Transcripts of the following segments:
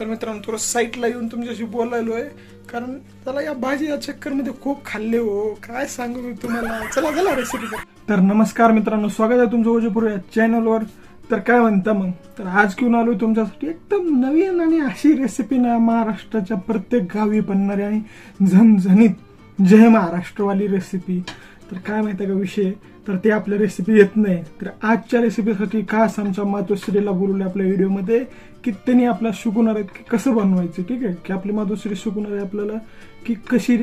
तर मित्रांनो थोडं साईटला येऊन तुमच्याशी बोलायलो आहे. कारण त्याला या भाजी या चक्करमध्ये खूप खाल्ले हो. काय सांगू मी तुम्हाला? चला चला रेसिपी तर नमस्कार मित्रांनो स्वागत आहे तुमचं ओजेपूर या चॅनलवर तर काय म्हणता मग? तर आज घेऊन आलो तुमच्यासाठी एकदम नवीन आणि अशी रेसिपी ना महाराष्ट्राच्या प्रत्येक गावी बनणारी आणि झणझणीत जय महाराष्ट्रवाली रेसिपी तर काय माहिती का विषय? तर ते आपल्या रेसिपी येत नाही. तर आजच्या रेसिपीसाठी खास आमच्या मातोश्रीला बोलवले आपल्या व्हिडिओमध्ये की त्यांनी आपल्याला शिकवणार आहेत की कसं बनवायचं ठीक आहे? की आपली मातोश्री शिकवणार आहे आपल्याला की कशी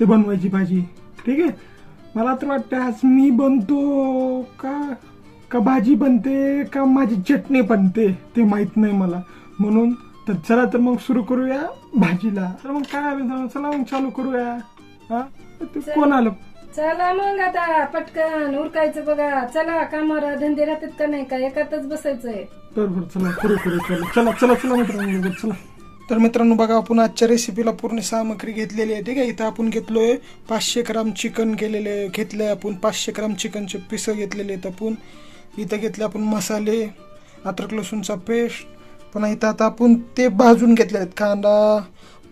ते बनवायची भाजी ठीक आहे? मला तर वाटतं आज मी बनतो का का भाजी बनते का माझी चटणी बनते ते माहीत नाही मला. म्हणून तर चला तर मग सुरू करूया भाजीला. तर मग काय चला मग चालू करूया. हा? ते कोण आलं? चला मग आता पटकन उरकायचं बघा. चला कामावर धंदे राहतात का नाही? का एकातच बसायचंय. बरोबर चला करू करू चला. चला चला चला मित्रांनो लवकर चला. तर मित्रांनो बघा आपण आजच्या रेसिपीला पूर्ण सामग्री घेतलेली आहे ठीक आहे? इथं आपण घेतलोय पाचशे ग्राम चिकन केलेले घेतलंय आपण पाचशे ग्राम चिकनचे पिसं घेतलेले आहेत आपण. इथं घेतले आपण मसाले अद्रक लसूणचा पेस्ट पुन्हा इथं आता आपण ते भाजून घेतले आहेत. कांदा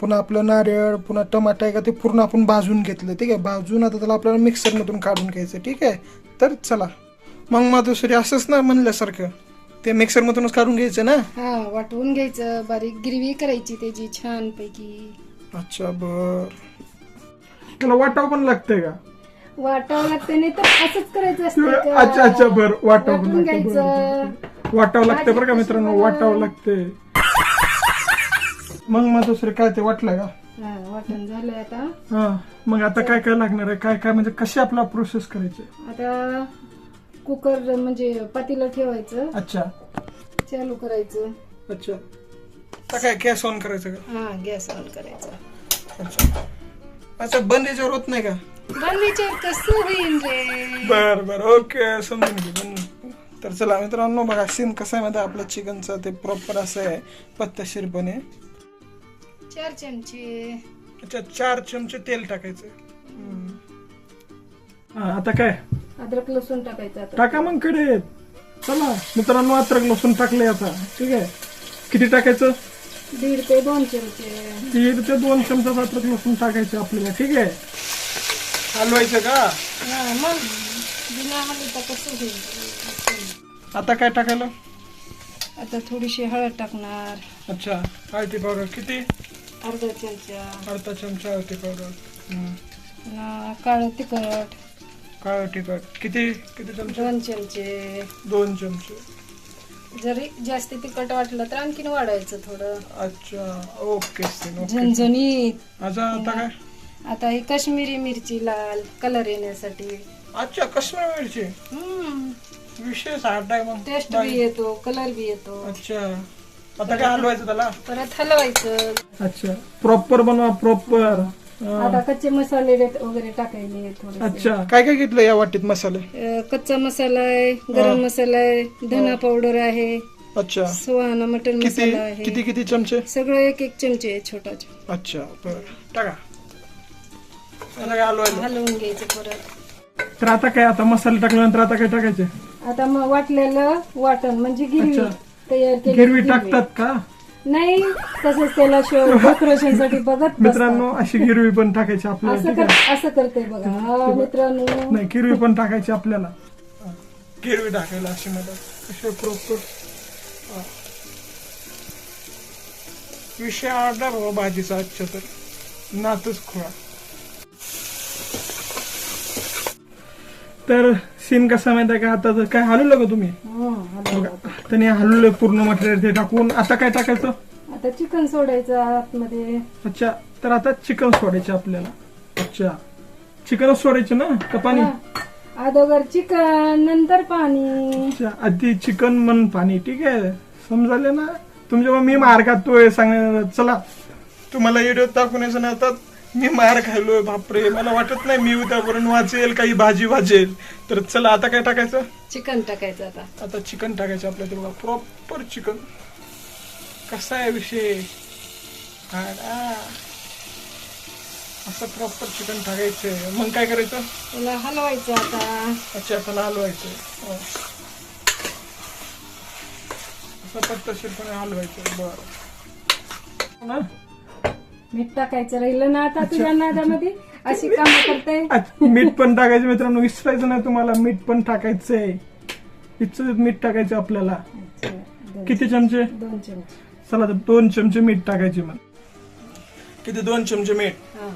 पुन्हा आपलं नारळ पुन्हा टमाटा आहे का ते पूर्ण आपण भाजून घेतलं ठीक आहे? भाजून आता त्याला आपल्याला मिक्सरमधून काढून घ्यायचं ठीक आहे? तर चला. मग माधुसरी असंच ना म्हणल्यासारखं ते मिक्सरमधूनच काढून घ्यायचं ना? हा वाटवून घ्यायचं. बारीक गिरवी करायची त्याची छान पैकी अच्छा बर. त्याला वाटाव पण लागतंय का? वाटावं लागते नाही तर असंच करायचं असतं? अच्छा अच्छा बर. वाटाव पण. वाटावं लागतंय बरं का मित्रांनो? वाटावं लागतंय. मग मग दुसरं काय ते वाटलं का? हा वाटण झालंय आता. हा मग आता काय काय लागणार आहे? काय काय म्हणजे कशी आपला प्रोसेस करायची? आता कुकर म्हणजे पातीला ठेवायचं. अच्छा. चालू करायचं. अच्छा. आता काय गॅस ऑन करायचं का? हा गॅस ऑन करायचा. अच्छा. अच्छा बंद याच्यावर होत नाही का? बंदीचे कसं होईल रे? बर बर. ओके समजून घे पण तर चला मित्रांनो बघा सीन कसं आहे माहिती आहे आपल्या चिकनचं ते प्रॉपर असं आहे पद्धतशीरपणे चार चमचे. अच्छा चार चमचे तेल टाकायचं. हा, आता काय? अद्रक लसूण टाकायचं आता. टाका मग कडे. चला मित्रांनो अद्रक लसूण टाकले आता. ठीक आहे? किती टाकायचं? दीड ते दोन चमचे. दीड ते दोन चमचा अद्रक लसूण टाकायचं आपल्याला. ठीक आहे? हलवायचं का? हा मग. बिना हलवता कसं होईल? आता काय टाकायला? आता थोडीशी हळद टाकणार. अच्छा. हळदी पावडर. किती? अर्धा चमचा. अर्धा चमचा हळदी पावडर. पुन्हा काळं तिखट. काळं तिखट. किती किती चमचे? दोन चमचे. दोन चमचे. जरी जास्त तिखट वाटलं तर आणखीन वाढायचं थोडं. अच्छा. Okay okay. झणझणीत. अच्छा आता काय? आता ही काश्मीरी मिरची लाल कलर येण्यासाठी. अच्छा कश्मीर मिरची? विशेष हार्ड आहे मग. टेस्ट बी येतो कलर बी येतो. अच्छा. आता काय हलवायचं त्याला? परत हलवायचं. अच्छा. प्रॉपर बनवा प्रॉपर आता कच्चे मसाले वगैरे टाकायले थोडे अच्छा. काय काय घेतलं या वाटीत मसाले? कच्चा मसाला आहे गरम मसाला आहे धना पावडर आहे अच्छा. सुहाना मटन किती मसाला आहे. किती किती चमचे? सगळं एक एक चमचे आहे छोटा छोटा. अच्छा बरं. टाका. आता काय हलवायला हलवून घ्यायचं परत. तर आता काय आता मसाले टाकल्यानंतर आता काय टाकायचे? आता मग वाटलेलं वाटण म्हणजे गिरवी. अच्छा. तयार केली गिरवी टाकतात का? नाही तसंच त्याला डेकोरेशन साठी बघत. मित्रांनो अशी गिरवी पण टाकायची आपल्याला असं कर करते बघा. हा, मित्रांनो. नाही गिरवी पण टाकायची आपल्याला. गिरवी टाकायला अशी मला असे प्रॉपर विषय आडा बाबा भाजीचा आजच्या तर. नातच खोळा. तर सीन कसा माहिती आहे का? आता जर काय हलवलं का तुम्ही? हं. त्याने हलवलं पूर्ण मटेरियल ते टाकून आता काय टाकायचं? आता चिकन सोडायचं आतमध्ये. अच्छा तर आता चिकन सोडायचे आपल्याला. अच्छा. चिकनच सोडायचं ना? का पाणी? हा. अगोदर चिकन नंतर पाणी. अच्छा आधी चिकन मन पाणी. ठीक आहे. समजाले ना? तुमच्या मी मार खातोय सांग चला. तुम्हाला व्हिडिओ दाखवण्याचं नाही आता मी मार खायलोय बापरे. मला वाटत नाही मी उद्यापर्यंत वाचेल काही भाजी वाजेल. तर चला आता काय टाकायचं? चिकन टाकायचं आता. आता चिकन टाकायचं आपल्या ते बघा प्रॉपर चिकन कसा आहे विषय. असं प्रॉपर चिकन टाकायचंय मग काय करायचं? त्याला हलवायचं आता. अच्छा त्याला हलवायचं. हो. असं पद्धतशीरपणे हलवायचं. बरं. मीठ टाकायचं राहिलं ना आता तुझ्या नादामध्ये? अशी काम करते? मीठ पण टाकायचं मित्रांनो विसरायचं नाही तुम्हाला मीठ पण टाकायचंय. इच्छित मीठ टाकायचं आपल्याला. किती चमचे? दोन चमचे. चला तर दोन चमचे मीठ टाकायचे मग किती दोन चमचे मीठ? हा.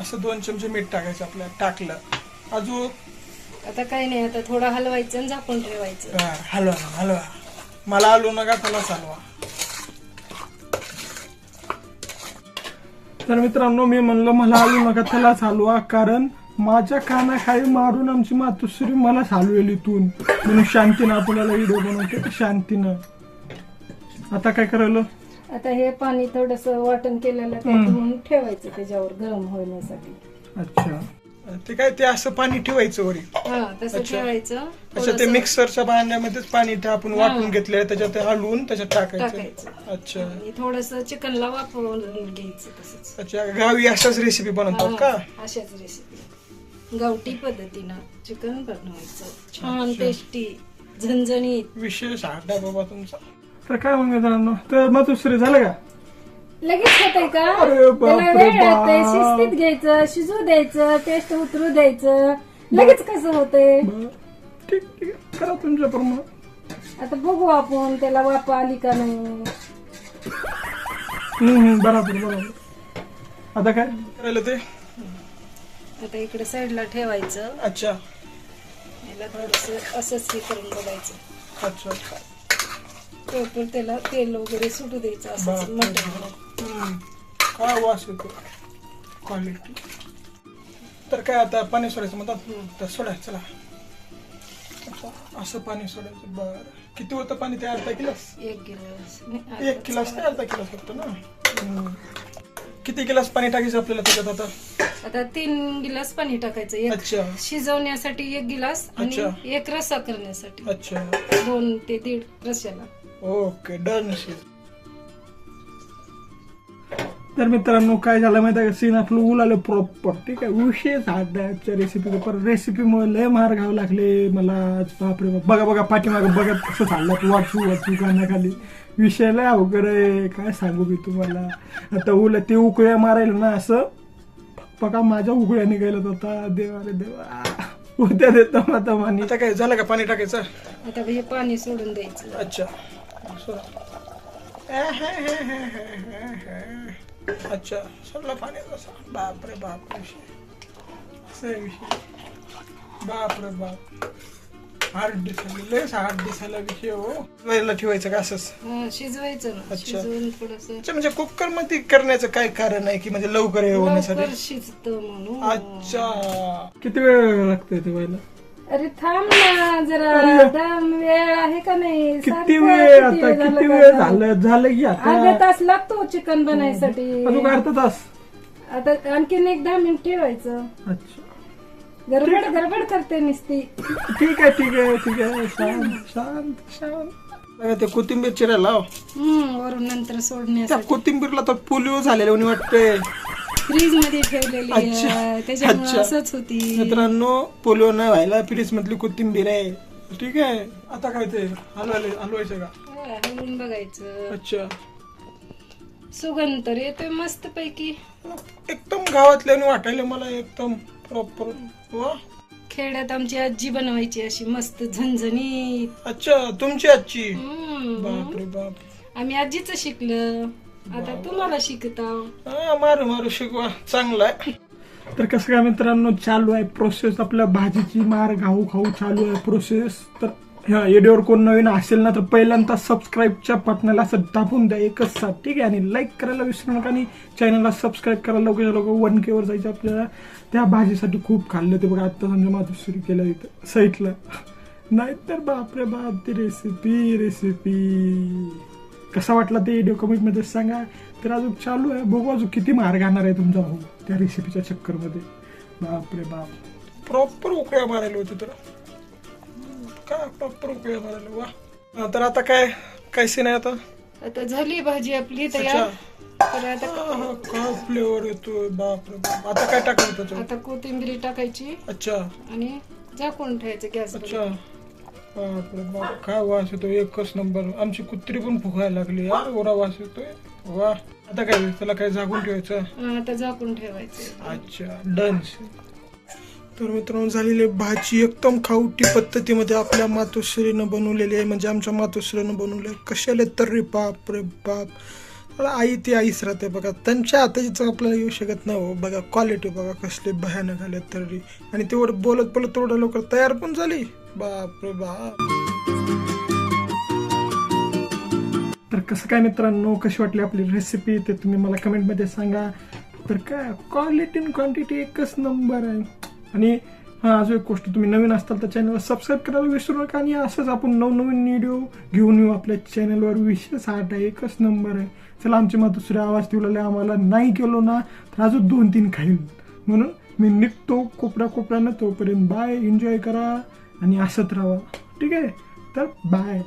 असं दोन चमचे मीठ टाकायचं आपल्याला टाकलं. अजून आता काही नाही आता थोडं हलवायचं आणि झाकून ठेवायचं. हलवा हलवा. मला आलू नका त्याला चालवा तर मित्रांनो मी म्हणलं मला आलू नका त्यालाच हलवा कारण माझ्या कानाखाली मारून आमची मातोश्री मला हलवेल इथून. म्हणून शांतीनं आपल्याला व्हिडिओ बनवते शांतीनं. आता काय करायला? आता हे पाणी थोडस वाटण केलेलं ते हम्म. धुवून ठेवायचं त्याच्यावर गरम होण्यासाठी. अच्छा. ते काय ते असं पाणी ठेवायचं वरी. हा तसं अच्छा. ठेवायचं. अच्छा ते थोडंसं मिक्सरच्या भांड्यामध्येच पाणी ते आपण वाटून घेतलेलं त्याच्यात ते हलवून त्याच्यात टाकायचं. टाकायचं. अच्छा. आणि थोडस चिकनला वापरून घ्यायचं तसंच. अच्छा गावी अशाच रेसिपी बनवतात का? हा, अशाच रेसिपी गावठी पद्धतीनं चिकन बनवायचं. छान टेस्टी झणझणीत. विशेष आड्डा बाबा तुमचा. तर काय मग मित्रांनो? तर मग दुसरे झालं का? लगेच होतंय का? अरे त्याला वेळ बाप. लागतंय शिस्तीत घ्यायचं शिजू द्यायचं टेस्ट उतरू द्यायचं. लगेच कसं होतंय? बरं. ठीक ठीक. आहे. करा तुमच्या प्रमाण आता बघू आपण त्याला वाप आली का नाही. बरोबर बरोबर. आता काय? करायला ते? आता इकडे साईडला ठेवायचं. अच्छा. याला थोडस असंच हे करून बघायचं. अच्छा प्रॉपर त्याला तेल वगैरे सुटू द्यायचं असंच. मटण. हम्म. काय वास येतो? क्वालिटी तर काय आता पाणी सोडायचं म्हणतात? तर सोडा चला. असं पाणी सोडायचं बरं. किती होतं पाणी? ते अर्धा किलोस एक गिलास. एक गिलास ते अर्धा किलोस फक्त ना. किती गिलास पाणी टाकायचं आपल्याला त्याच्यात आता? आता तीन गिलास पाणी टाकायचं एक अच्छा. शिजवण्यासाठी एक गिलास आणि अच्छा. एक रस्सा करण्यासाठी. अच्छा. दोन ते दीड रस्स्याला ओके डन. तर मित्रांनो काय झालं माहिती आहे का? सीन आपलं उलालं प्रॉपर ठीक आहे? विषय झाडा आजच्या रेसिपीचं पण रेसिपीमुळे लय मार घाव लागले. मला बापरे बाप. बघा बघा पाठीमागं बघत कसं चाललं तू वाचू वाचू कानाखाली. विषय लय अवघड आहे. काय सांगू मी तुम्हाला? आता उल ते उकळ्या मारायला ना असं बघा माझ्या उकळ्या निघायला होता देवा रे देवा. उद्या देतो आता पाणी आता काय झालं का? पाणी टाकायचं? आता हे पाणी सोडून द्यायचं. अच्छा. अच्छा सोडला पाण्याचा असा बापरे बाप विषय असं आहे विषय. बापरे बाप. हार्ड दिसायला लयच हार्ड दिसायला विषय हो. वेळेला ठेवायचं का असंच? हा, शिजवायचं ना. अच्छा. शिजवून थोडस अच्छा म्हणजे कुकरमध्ये करण्याचं काय कारण आहे की म्हणजे लवकर हे होण्यासाठी? लवकर शिजत म्हणून. अच्छा. किती वेळ लागतोय ते व्हायला? अरे थांब ना जरा दम वेळ आहे का नाही? किती वेळ आता झालं किती का वेळ आता? झालं झालं की अर्धा आता तास लागतो चिकन बनायसाठी. अजून अर्धा तास? आता आणखीन एक दहा मिनिट ठेवायचं. अच्छा. गडबड गडबड करते नुसती. ठीक आहे ठीक आहे ठीक आहे. शांत शांत शांत. अगं ते कोथिंबीर चिरायला लाव. हम्म वरून नंतर त्या सोडण्यासाठी कोथिंबीरला तर पोलिओ झालेले म्हणे वाटते फ्रीजमध्ये ठेवलेली अच्छा. आहे. त्याच्यामुळे अच्छा. असंच होती. मित्रांनो पोलिओ नाही व्हायला फ्रीज मधली कोथिंबीर आहे. ठीक आहे. आता काय ते? हलवायला हलवायचं का हा, हलवून बघायचं. अच्छा. सुगंध तर येतोय मस्त पैकी एकदम गावातल्याने वाटायला मला एकदम प्रॉपर वा. खेड्यात आमची आजी बनवायची अशी मस्त झणझणीत. अच्छा तुमची आजची हम्म. बापरे बाप. आम्ही आजीच शिकलं. आता तुम्हाला शिकता हा, मारू मारू शिकवा. चांगला आहे. तर कसं काय मित्रांनो चालू आहे प्रोसेस आपल्या भाजीची मार घाऊ खाऊ चालू आहे प्रोसेस तर ह्या व्हिडिओवर कोण नवीन असेल ना तर पहिल्यांदा सबस्क्राईबच्या बटनाला असं दाबून द्या एकच साथ ठीक आहे? आणि लाईक करायला विसरू नका आणि चॅनलला सबस्क्राईब करायला लवकर लवकर वन केवर जायचं आपल्याला. त्या भाजीसाठी खूप खाल्लं ते बघा आत्ता समजा माझं सुरू केलं इथं. साईटला. नाहीतर बापरे बाप ती रेसिपी रेसिपी कसा वाटला ते व्हिडिओ कमेंटमध्ये सांगा. तर अजून चालू आहे. बघू अजून किती मार घालणार आहे तुमचा भाऊ त्या रेसिपीच्या चक्करमध्ये. बापरे बाप. प्रॉपर उकळ्या मारायला होते तर. काय प्रॉपर उकळ्या मारायला? वा. हा, तर आता काय? काय सीन आहे आता? आता झाली भाजी आपली तयार. तर आता काय फ्लेवर येतोय? बापरे बाप. आता काय त्याच्यावर? आता कोथिंबीर टाकायची. अच्छा. आणि झाकून ठेवायचं गॅस अच्छा. बापरे बाप काय वास येतो एकच नंबर. आमची कुत्री पण फुगायला लागली यार ओरा वास येतोय. वा. आता काय त्याला काय जागून ठेवायचं? आता झाकून ठेवायचं अच्छा डन. तर मित्रांनो झालेली भाजी एकदम खावटी पद्धतीमध्ये आपल्या मातोश्रीनं बनवलेली आहे. म्हणजे आमच्या मातोश्रीनं बनवली कशाले तर रे बाप रे बाप. आई ती आईच राहते बघा त्यांच्या हाताची आपल्याला येऊ शकत नाही हो. बघा क्वालिटी बघा कसले भयानक आले तरी. आणि तेवढं बोलत बोलत तेवढं लवकर तयार पण झाली. बाप रे बाप. तर कसं काय मित्रांनो कशी वाटली आपली रेसिपी ते तुम्ही मला कमेंटमध्ये सांगा. तर काय क्वालिटी अँड क्वांटिटी एकच नंबर आहे. आणि हां अजून एक गोष्ट तुम्ही नवीन असताल तर चॅनलला सबस्क्राईब करायला विसरू नका आणि असंच आपण नवनवीन व्हिडिओ घेऊन येऊ आपल्या चॅनलवर विशेष आठ आहे एकच नंबर आहे. चला आमची दुसरे आवाज ठेवलेला आम्हाला नाही केलो ना तर अजून दोन तीन खाईल. म्हणून मी निघतो कोपऱ्या कोपऱ्यानं तोपर्यंत बाय एन्जॉय करा आणि असत राहा. ठीक आहे? तर बाय